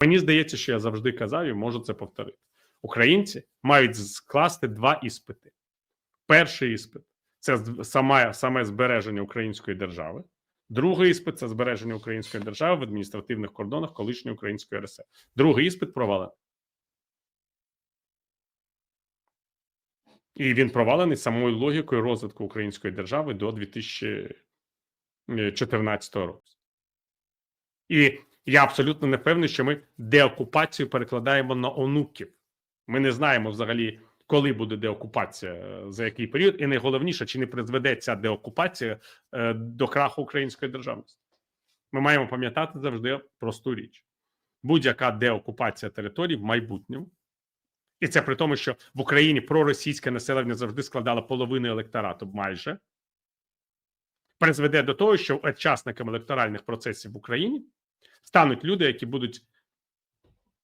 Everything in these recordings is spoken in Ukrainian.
Мені здається, що я завжди казав і можу це повторити. Українці мають скласти два іспити. Перший іспит це саме, саме збереження української держави. Другий іспит це збереження української держави в адміністративних кордонах колишньої української РСР. Другий іспит провалений. І він провалений самою логікою розвитку української держави до 2014 року. І я абсолютно не певний, що ми деокупацію перекладаємо на онуків. Ми не знаємо взагалі, коли буде деокупація, е, за який період, і найголовніше, чи не призведе ця деокупація е, до краху української державності. Ми маємо пам'ятати завжди просту річ: будь-яка деокупація територій в майбутньому, і це при тому, що в Україні проросійське населення завжди складало половину електорату майже, призведе до того, що учасниками електоральних процесів в Україні стануть люди, які будуть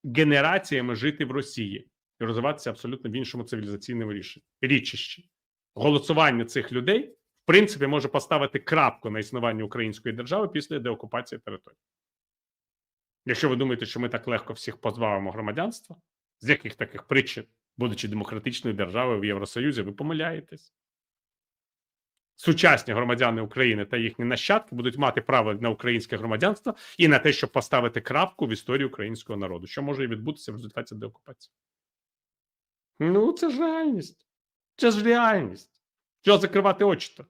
генераціями жити в Росії і розвиватися абсолютно в іншому цивілізаційному річищі. Голосування цих людей, в принципі, може поставити крапку на існування української держави після деокупації території. Якщо ви думаєте, що ми так легко всіх позбавимо громадянства, з яких таких причин, будучи демократичною державою в Євросоюзі, ви помиляєтесь. Сучасні громадяни України та їхні нащадки будуть мати право на українське громадянство і на те, щоб поставити крапку в історії українського народу, що може відбутися в результаті деокупації. Ну, це ж реальність. Це ж реальність. Що закривати очі то?